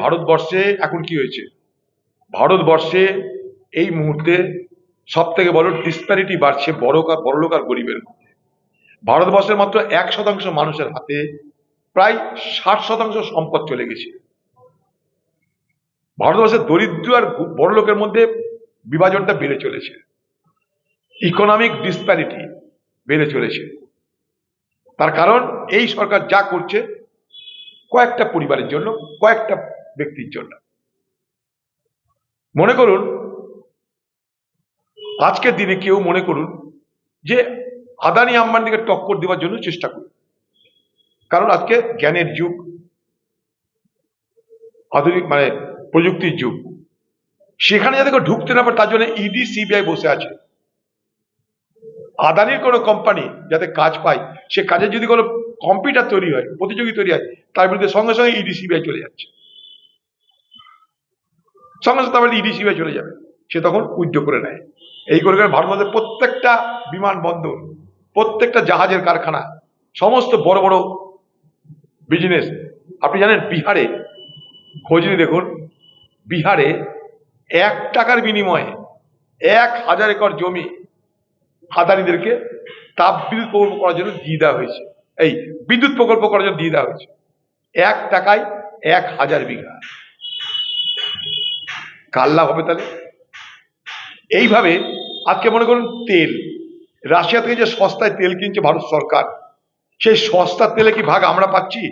ভারতবর্ষে এখন কি হয়েছে? ভারতবর্ষে এই মুহূর্তে সব থেকে বড় ডিসপ্যারিটি বাড়ছে বড় বড়লোক আর গরিবের মধ্যে। ভারতবর্ষের মাত্র এক শতাংশ মানুষের হাতে প্রায় ষাট শতাংশ সম্পদ চলে গেছে। ভারতবর্ষের দরিদ্র আর বড় লোকের মধ্যে বিভাজনটা বেড়ে চলেছে। ইকোনমিক ডিসপ্যারিটি বেড়ে চলেছে। তার কারণ এই সরকার যা করছে কয়েকটা পরিবারের জন্য, কয়েকটা ব্যক্তির জন্য। মনে করুন, আজকের দিনে কেউ মনে করুন যে আদানি আম্বানিকে টক্কর দেওয়ার জন্য চেষ্টা করুন। কারণ আজকে জ্ঞানের যুগ, আধুনিক মানে প্রযুক্তির যুগ। সেখানে যাতে ঢুকতে না পারে, তার জন্য ইডি সিবিআই বসে আছে। আদানির কোনো কোম্পানি যাতে কাজ পায়, সে কাজে যদি কোনো কম্পিউটার তৈরি হয়, প্রতিযোগী তৈরি হয়, তার বিরুদ্ধে সঙ্গে সঙ্গে ইডি সিবিআই চলে যাচ্ছে। সঙ্গে সঙ্গে তারপরে ইডি সিবিআই চলে যাবে। সে তখন উদ্যোগ করে নেয়। এই করে ভারতবর্ষের প্রত্যেকটা বিমানবন্দর প্রত্যেকটা জাহাজের কারখানা, সমস্ত বড় বড় বিজনেস আপনি জানেন বিহারে, খোঁজ নিয়ে দেখুন, বিহারে এক টাকার বিনিময়ে এক হাজার একর জমি আদানিদেরকে তাপ বিদ্যুৎ প্রকল্প করার জন্য দিয়ে দেওয়া হয়েছে। এই বিদ্যুৎ প্রকল্প করার জন্য দিয়ে দেওয়া হয়েছে। এক টাকায় এক হাজার বিঘা। কার লাভ হবে তাহলে? এইভাবে আজকে মনে করুন তেল। রাশিয়া থেকে যে সস্তায় তেল কিনছে ভারত সরকার, সেই সস্তার তেলে কি ভাগ আমরা পাচ্ছি?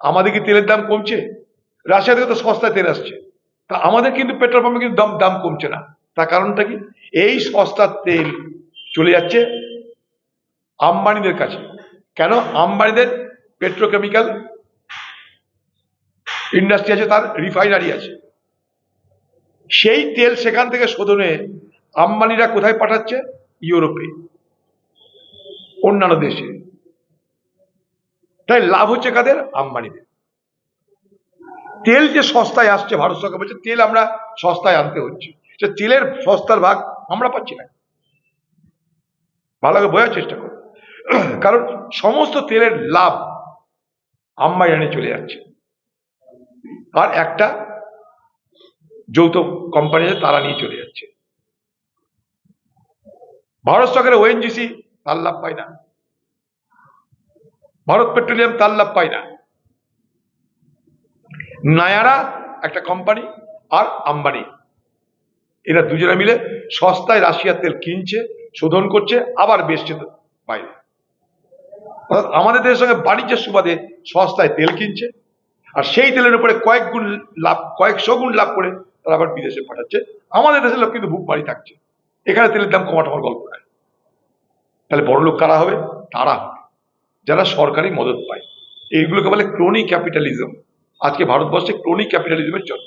আমাদের কি তেলের দাম কমছে? রাশিয়া থেকে তো সস্তায় তেল আসছে। তা আমাদের কিন্তু পেট্রোল পাম্পে কিন্তু দাম দাম কমছে না। তার কারণটা কি? এই সস্তার তেল চলে যাচ্ছে আম্বানিদের কাছে। কেন? আম্বানিদের পেট্রোকেমিক্যাল ইন্ডাস্ট্রি আছে, তার রিফাইনারি আছে। সেই তেল সেখান থেকে শোধনে আম্বানিরা কোথায় পাঠাচ্ছে? ইউরোপে। অন্যান্য দেশে। তাই লাভ হচ্ছে কাদের? আম্বানিদের। তেল যে সস্তায় আসছে, ভারত সরকার বলছে, তেল আমরা সস্তায় আনতে হচ্ছে। সে তেলের সস্তার ভাগ আমরা পাচ্ছি না। ভালো করে বোঝার চেষ্টা করো। কারণ সমস্ত তেলের লাভ আম্বানি চলে যাচ্ছে। আর একটা যৌথ কোম্পানি তারা নিয়ে চলে যাচ্ছে। ভারত সরকারের ওএনজিসি তার লাভ পায় না। ভারত পেট্রোলিয়াম তার লাভ পায় না। নায়ারা একটা কোম্পানি আর আম্বানি। এরা দুজনে মিলে সস্তায় রাশিয়ার তেল কিনছে, শোধন করছে, আবার বেচছে বাইরে। অর্থাৎ আমাদের দেশের সঙ্গে বাণিজ্যের সুবাদে সস্তায় তেল কিনছে, আর সেই তেলের উপরে কয়েক গুণ লাভ, কয়েকশো গুণ লাভ করে তারা আবার বিদেশে পাঠাচ্ছে। আমাদের দেশের লোক কিন্তু বুক বাড়ি থাকছে। এখানে তেলের দাম কমাটা আমার গল্প নাই তাহলে বড় লোক কারা হবে? তারা যারা সরকারি মদত পায়। এইগুলোকে বলে ক্রোনি ক্যাপিটালিজম আজকে ভারতবর্ষে ক্রোনি ক্যাপিটালিজমের জন্ম